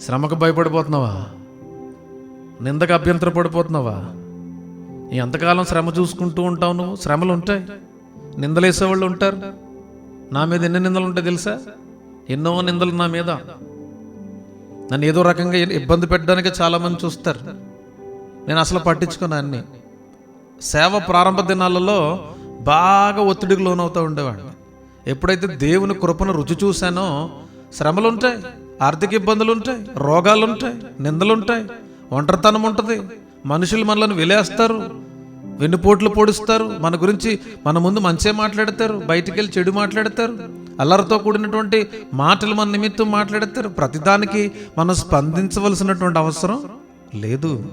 శ్రమకు భయపడిపోతున్నావా? నిందకు అభ్యంతర పడిపోతున్నావా ఎంతకాలం శ్రమ చూసుకుంటూ ఉంటావు నువ్వు? శ్రమలు ఉంటాయి. నిందలేసేవాళ్ళు ఉంటారు. నా మీద ఎన్ని నిందలు ఉంటాయి తెలుసా? ఎన్నో నిందలు నా మీద. నన్ను ఏదో రకంగా ఇబ్బంది పెట్టడానికి చాలామంది చూస్తారు. నేను అసలు పట్టించుకున్నా అన్ని. సేవ ప్రారంభ దినాలలో బాగా ఒత్తిడికి లోనవుతూ ఉండేవాడిని. ఎప్పుడైతే దేవుని కృపను రుచి చూశానో శ్రమలు ఉంటాయి. ఆర్థిక ఇబ్బందులు ఉంటాయి రోగాలు ఉంటాయి నిందలు ఉంటాయి ఒంటరితనం ఉంటుంది. మనుషులు మనల్ని విలేస్తారు వెన్నుపోట్లు పొడుస్తారు మన గురించి మన ముందు మంచే మాట్లాడతారు బయటికి వెళ్ళి చెడు మాట్లాడతారు. అల్లరితో కూడినటువంటి మాటలు మన నిమిత్తం మాట్లాడతారు. ప్రతిదానికి మనం స్పందించవలసినటువంటి అవసరం లేదు.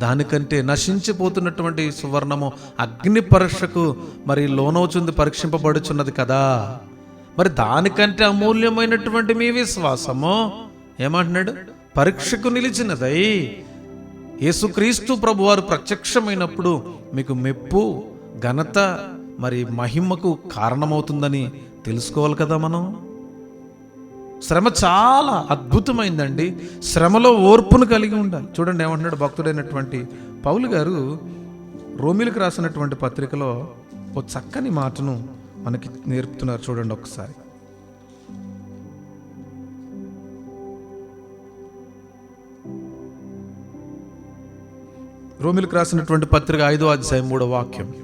దానికంటే నశించిపోతున్నటువంటి సువర్ణము అగ్ని పరీక్షకు మరి లోనవుచుంది పరీక్షింపబడుచున్నది కదా. మరి దానికంటే అమూల్యమైనటువంటి మీ విశ్వాసము? ఏమంటున్నాడు? పరీక్షకు నిలిచినదై. యేసుక్రీస్తు ప్రభువారు ప్రత్యక్షమైనప్పుడు మీకు మెప్పు ఘనత మరి మహిమకు కారణమవుతుందని తెలుసుకోవాలి కదా మనం? శ్రమ చాలా అద్భుతమైందండి. శ్రమలో ఓర్పును కలిగి ఉండాలి. చూడండి ఏమంటున్నాడు భక్తుడైనటువంటి పౌలు గారు రోమిలకు రాసినటువంటి పత్రికలో ఓ చక్కని మాటను మనకి నేర్పుతున్నారు చూడండి ఒకసారి. రోమిలకు రాసినటువంటి పత్రిక ఐదో అధ్యాయం మూడో వాక్యం.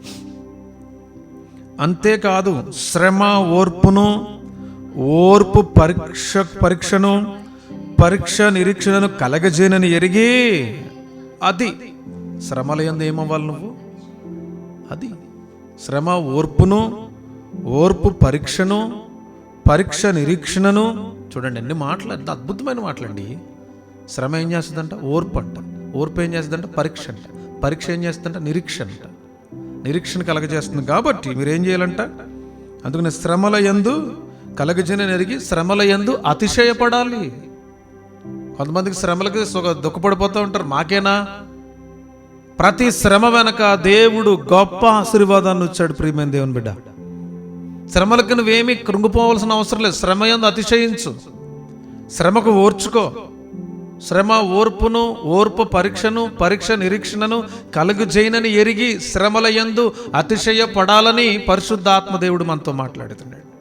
అంతేకాదు శ్రమ ఓర్పును ఓర్పు పరీక్ష పరీక్షను పరీక్ష నిరీక్షణను కలగజేనని ఎరిగి అది. శ్రమల ఎందు ఏమవ్వాలి నువ్వు? అది. శ్రమ ఓర్పును ఓర్పు పరీక్షను పరీక్ష నిరీక్షణను. చూడండి అన్ని మాటలు ఎంత అద్భుతమైన మాటలండి. శ్రమ ఏం చేస్తుందంట? ఓర్పు అంట. ఓర్పు ఏం చేస్తుందంట? పరీక్ష అంట. పరీక్ష ఏం చేస్తుందంట? నిరీక్షణ అంట. నిరీక్షణ కలగజేస్తుంది కాబట్టి మీరేం చేయాలంట? అందుకని శ్రమల ఎందు కలగజనెరిగి శ్రమల ఎందు అతిశయపడాలి. కొంతమందికి శ్రమలకి సుఖ దుఃఖపడిపోతూ ఉంటారు. మాకేనా? ప్రతి శ్రమ వెనక దేవుడు గొప్ప ఆశీర్వాదాన్ని వచ్చాడు ప్రియమైన దేవుని బిడ్డ. శ్రమలకు నువ్వేమీ కృంగిపోవాల్సిన అవసరం లేదు. శ్రమ యందు అతిశయించు. శ్రమకు ఓర్చుకో. శ్రమ ఓర్పును ఓర్పు పరీక్షను పరీక్ష నిరీక్షణను కలుగు చేయనని ఎరిగి శ్రమల యందు అతిశయ పడాలని పరిశుద్ధాత్మదేవుడు మనతో మాట్లాడుతున్నాడు.